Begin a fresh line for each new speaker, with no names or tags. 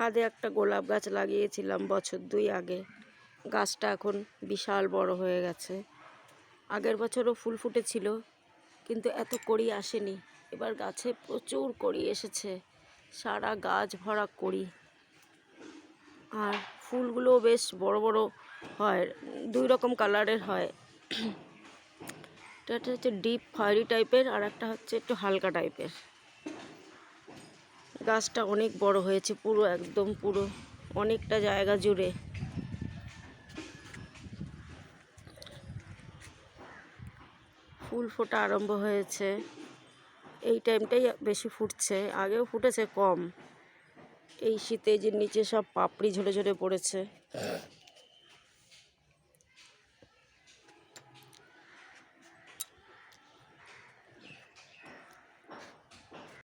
ছাদে একটা গোলাপ গাছ লাগিয়েছিলাম বছর দুই আগে। গাছটা এখন বিশাল বড় হয়ে গেছে। আগের বছরও ফুল ফুটেছিল, কিন্তু এত কড়ি আসেনি। এবার গাছে প্রচুর কড়ি এসেছে, সারা গাছ ভরা কড়ি। আর ফুলগুলো বেশ বড় বড় হয়, দুই রকম কালারের হয়। এটা একটা হচ্ছে ডিপ খয়েরি টাইপের আর একটা হচ্ছে একটু হালকা টাইপের। গাছটা অনেক বড় হয়েছে, পুরো একদম পুরো অনেকটা জায়গা জুড়ে। ফুল ফোটা আরম্ভ হয়েছে। এই টাইমটাই বেশি ফুটছে, আগেও ফুটেছে কম। এই শীতে যে নিচে সব পাপড়ি ঝরে ঝরে পড়েছে।